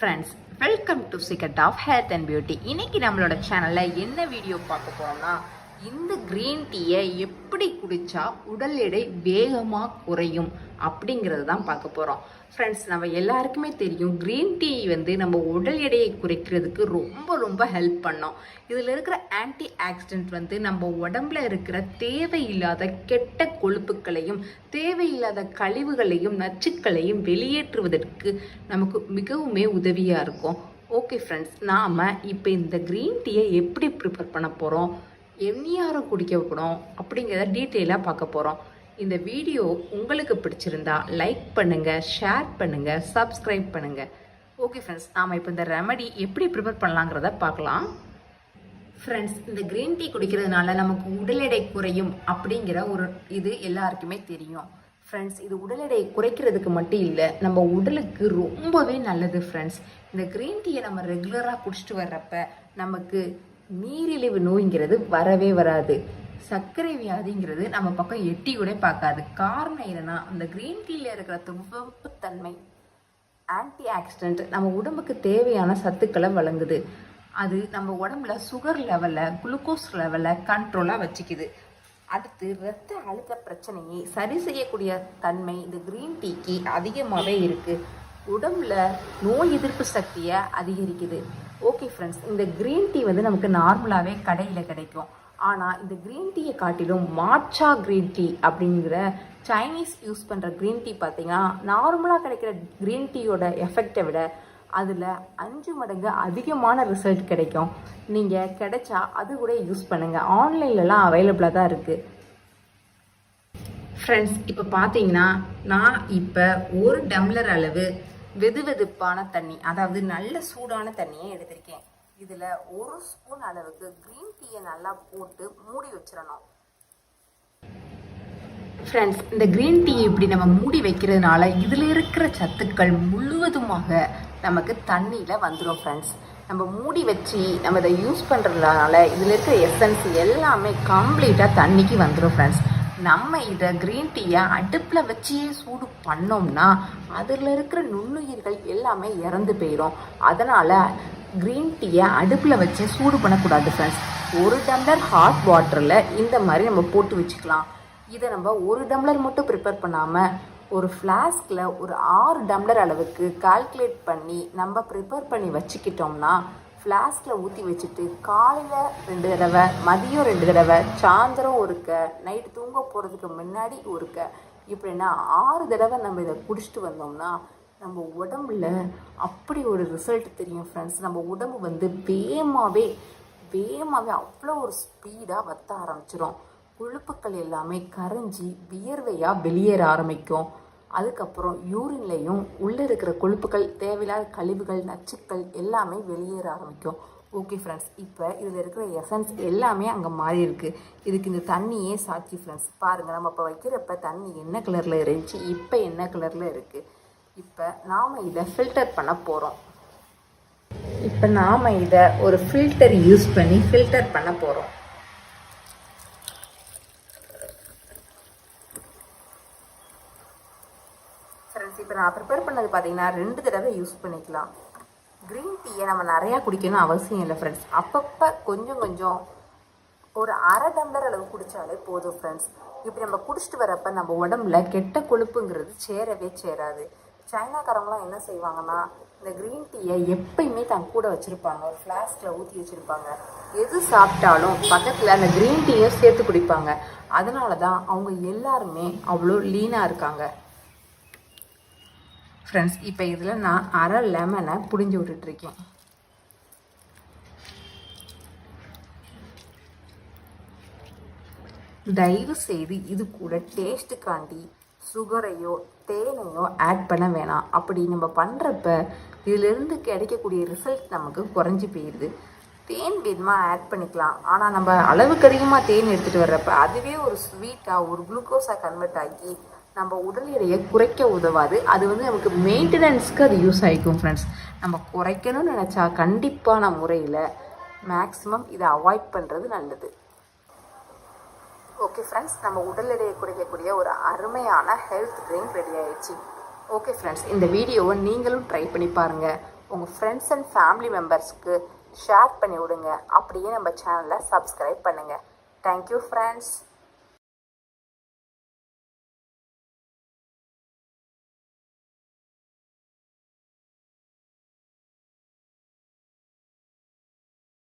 Friends welcome to secret of health and beauty இன்னைக்கு நம்மளோட சேனலில் என்ன வீடியோ பார்க்க போகிறோம்னா இந்த க்ரீன் டீயை எப்படி குடித்தா உடல் எடை வேகமாக குறையும் அப்படிங்கிறது தான் பார்க்க போகிறோம் ஃப்ரெண்ட்ஸ் நம்ம எல்லாருக்குமே தெரியும் க்ரீன் டீ வந்து நம்ம உடல் எடையை குறைக்கிறதுக்கு ரொம்ப ரொம்ப ஹெல்ப் பண்ணோம். இதில் இருக்கிற ஆன்டி ஆக்சிடென்ட் வந்து நம்ம உடம்புல இருக்கிற தேவையில்லாத கெட்ட கொழுப்புக்களையும் தேவையில்லாத கழிவுகளையும் நச்சுக்களையும் வெளியேற்றுவதற்கு நமக்கு மிகவுமே உதவியாக இருக்கும். ஓகே ஃப்ரெண்ட்ஸ் நாம் இப்போ இந்த க்ரீன் டீயை எப்படி ப்ரிப்பேர் பண்ண போகிறோம் எந்நியாரம் குடிக்க வைக்கணும் அப்படிங்கிறத டீட்டெயிலாக பார்க்க போகிறோம் இந்த வீடியோ உங்களுக்கு பிடிச்சிருந்தா லைக் பண்ணுங்கள் ஷேர் பண்ணுங்கள் சப்ஸ்கிரைப் பண்ணுங்கள் ஓகே ஃப்ரெண்ட்ஸ் நாம் இப்போ இந்த ரெமடி எப்படி ப்ரிப்பேர் பண்ணலாங்கிறத பார்க்கலாம். ஃப்ரெண்ட்ஸ் இந்த க்ரீன் டீ குடிக்கிறதுனால நமக்கு உடல் எடை குறையும் அப்படிங்கிற ஒரு இது எல்லாருக்குமே தெரியும். ஃப்ரெண்ட்ஸ் இது உடல் எடையை குறைக்கிறதுக்கு மட்டும் இல்லை நம்ம உடலுக்கு ரொம்பவே நல்லது ஃப்ரெண்ட்ஸ் இந்த க்ரீன் டீயை நம்ம ரெகுலராக குடிச்சிட்டு வர்றப்ப நமக்கு நீரிழிவு நோய்ங்கிறது வரவே வராது. சர்க்கரை வியாதிங்கிறது நம்ம பக்கம் எட்டி கூட பார்க்காது. காரணம் என்னன்னா அந்த க்ரீன் டீல இருக்கிற துவப்பு தன்மை ஆன்டி ஆக்சிடென்ட் நம்ம உடம்புக்கு தேவையான சத்துக்களை வழங்குது. அது நம்ம உடம்புல சுகர் லெவலில் குளுக்கோஸ் லெவலில் கண்ட்ரோலாக வச்சுக்குது. அடுத்து இரத்த அழுத்த பிரச்சனையை சரி செய்யக்கூடிய தன்மை இந்த க்ரீன் டீக்கு அதிகமாகவே இருக்குது உடம்புல நோய் எதிர்ப்பு சக்தியை அதிகரிக்குது. ஓகே ஃப்ரெண்ட்ஸ் இந்த க்ரீன் டீ வந்து நமக்கு நார்மலாகவே கடையில் கிடைக்கும். ஆனால் இந்த க்ரீன் டீயை காட்டிலும் மாட்சா க்ரீன் டீ அப்படிங்கிற சைனீஸ் யூஸ் பண்ணுற க்ரீன் டீ பார்த்தீங்கன்னா நார்மலாக கிடைக்கிற க்ரீன் டீயோட எஃபெக்டை விட அதில் அஞ்சு மடங்கு அதிகமான ரிசல்ட் கிடைக்கும். நீங்கள் கிடைச்சா அது கூட யூஸ் பண்ணுங்கள் ஆன்லைன்லலாம் அவைலபிளாக தான் இருக்குது ஃப்ரெண்ட்ஸ் இப்போ பார்த்தீங்கன்னா நான் இப்போ ஒரு டம்ளர் அளவு வெது வெதுப்பான தண்ணி அதாவது நல்ல சூடான தண்ணியை எடுத்திருக்கேன். இதில் ஒரு ஸ்பூன் அளவுக்கு க்ரீன் டீயை நல்லா போட்டு மூடி வச்சிடணும். ஃப்ரெண்ட்ஸ் இந்த க்ரீன் டீ இப்படி நம்ம மூடி வைக்கிறதுனால இதில் இருக்கிற சத்துக்கள் முழுவதுமாக நமக்கு தண்ணியில் வந்துடும் ஃப்ரெண்ட்ஸ் நம்ம மூடி வச்சு நம்ம இதை யூஸ் பண்ணுறதுனால இதில் இருக்கிற எசன்ஸ் எல்லாமே கம்ப்ளீட்டாக தண்ணிக்கு வந்துடும் ஃப்ரெண்ட்ஸ் நம்ம இதை க்ரீன் டீயை அடுப்பில் வச்சே சூடு பண்ணோம்னா அதில் இருக்கிற நுண்ணுயிர்கள் எல்லாமே இறந்து போயிடும் அதனால் க்ரீன் டீயை அடுப்பில் வச்சு சூடு பண்ணக்கூடாது ஃப்ரெண்ட்ஸ் ஒரு டம்ளர் ஹாட் வாட்டரில் இந்த மாதிரி நம்ம போட்டு வச்சுக்கலாம். இதை நம்ம ஒரு டம்ளர் மட்டும் ப்ரிப்பேர் பண்ணாமல் ஒரு ஃப்ளாஸ்கில் ஒரு ஆறு டம்ளர் அளவுக்கு கால்குலேட் பண்ணி நம்ம ப்ரிப்பேர் பண்ணி வச்சுக்கிட்டோம்னா ஃப்ளாஸ்கில் ஊற்றி வச்சுட்டு காலையில் ரெண்டு தடவை மதியம் ரெண்டு தடவை சாயந்தரம் ஒருக்க நைட்டு தூங்க போகிறதுக்கு முன்னாடி ஒருக்க. இப்படின்னா ஆறு தடவை நம்ம இதை குடிச்சிட்டு வந்தோம்னா நம்ம உடம்புல அப்படி ஒரு ரிசல்ட் தெரியும் ஃப்ரெண்ட்ஸ் நம்ம உடம்பு வந்து வேகமாகவே வேகமாகவே அவ்வளோ ஒரு ஸ்பீடாக வத்த ஆரம்பிச்சிடும் கொழுப்புக்கள் எல்லாமே கரைஞ்சி வியர்வையாக வெளியேற ஆரம்பிக்கும். அதுக்கப்புறம் யூரின்லேயும் உள்ளே இருக்கிற கொழுப்புகள் தேவையில்லாத கழிவுகள் நச்சுக்கள் எல்லாமே வெளியேற ஆரம்பிக்கும். ஓகே ஃப்ரெண்ட்ஸ் இப்போ இதில் இருக்கிற எசன்ஸ் எல்லாமே அங்கே மாறி இருக்குது இதுக்கு இந்த தண்ணியே சாட்சி ஃப்ரெண்ட்ஸ் பாருங்கள் நம்ம இப்போ வைக்கிறப்ப தண்ணி என்ன கலரில் இருந்துச்சு இப்போ என்ன கலரில் இருக்குது இப்போ நாம் இதை ஃபில்டர் பண்ண போகிறோம் இப்போ நாம் இதை ஒரு ஃபில்டர் யூஸ் பண்ணி ஃபில்டர் பண்ண போகிறோம் ஃப்ரெண்ட்ஸ் இப்போ நான் ப்ரிப்பேர் பண்ணது பார்த்தீங்கன்னா ரெண்டு தடவை யூஸ் பண்ணிக்கலாம். க்ரீன் டீயை நம்ம நிறையா குடிக்கணும் அவசியம் இல்லை ஃப்ரெண்ட்ஸ் அப்பப்போ கொஞ்சம் கொஞ்சம் ஒரு அரை டம்ளர் அளவு குடித்தாலே போதும் ஃப்ரெண்ட்ஸ் இப்படி நம்ம குடிச்சிட்டு வரப்ப நம்ம உடம்புல கெட்ட கொழுப்புங்கிறது சேரவே சேராது. சைனாக்காரங்களாம் என்ன செய்வாங்கன்னா இந்த க்ரீன் டீயை எப்பயுமே தன் கூட வச்சுருப்பாங்க. ஒரு ஃப்ளாஸ்கில் ஊற்றி வச்சுருப்பாங்க. எது சாப்பிட்டாலும் பக்கத்தில் அந்த க்ரீன் டீயை சேர்த்து குடிப்பாங்க. அதனால தான் அவங்க எல்லாருமே அவ்வளோ லீனாக இருக்காங்க. ஃப்ரெண்ட்ஸ் இப்போ இதில் நான் அரை லெமனை புடிஞ்சு விட்டுட்ருக்கேன் தயவு செய்து இது கூட டேஸ்ட்டுக்காண்டி சுகரையோ தேனையோ ஆட் பண்ண வேணாம். அப்படி நம்ம பண்ணுறப்ப இதிலிருந்து கிடைக்கக்கூடிய ரிசல்ட் நமக்கு குறைஞ்சி போயிடுது தேன் வேணுமா ஆட் பண்ணிக்கலாம். ஆனால் நம்ம அளவுக்கு அதிகமாக தேன் எடுத்துகிட்டு வர்றப்ப அதுவே ஒரு ஸ்வீட்டாக ஒரு குளுக்கோஸாக கன்வெர்ட் ஆகி நம்ம உடல் எடையை குறைக்க உதவாது. அது வந்து நமக்கு மெயின்டெனன்ஸ்க்கு அது யூஸ் ஆகிக்கும் ஃப்ரெண்ட்ஸ் நம்ம குறைக்கணும்னு நினச்சா கண்டிப்பான முறையில் மேக்ஸிமம் இதை அவாய்ட் பண்ணுறது நல்லது. ஓகே ஃப்ரெண்ட்ஸ் நம்ம உடல் எடையை குறைக்கக்கூடிய ஒரு அருமையான ஹெல்த் ட்ரிங்க் ரெடி ஆயிடுச்சு. ஓகே ஃப்ரெண்ட்ஸ் இந்த வீடியோவை நீங்களும் ட்ரை பண்ணி பாருங்கள் உங்கள் ஃப்ரெண்ட்ஸ் அண்ட் ஃபேமிலி மெம்பர்ஸ்க்கு ஷேர் பண்ணி விடுங்க. அப்படியே நம்ம சேனலை சப்ஸ்கிரைப் பண்ணுங்கள் தேங்க்யூ ஃப்ரெண்ட்ஸ்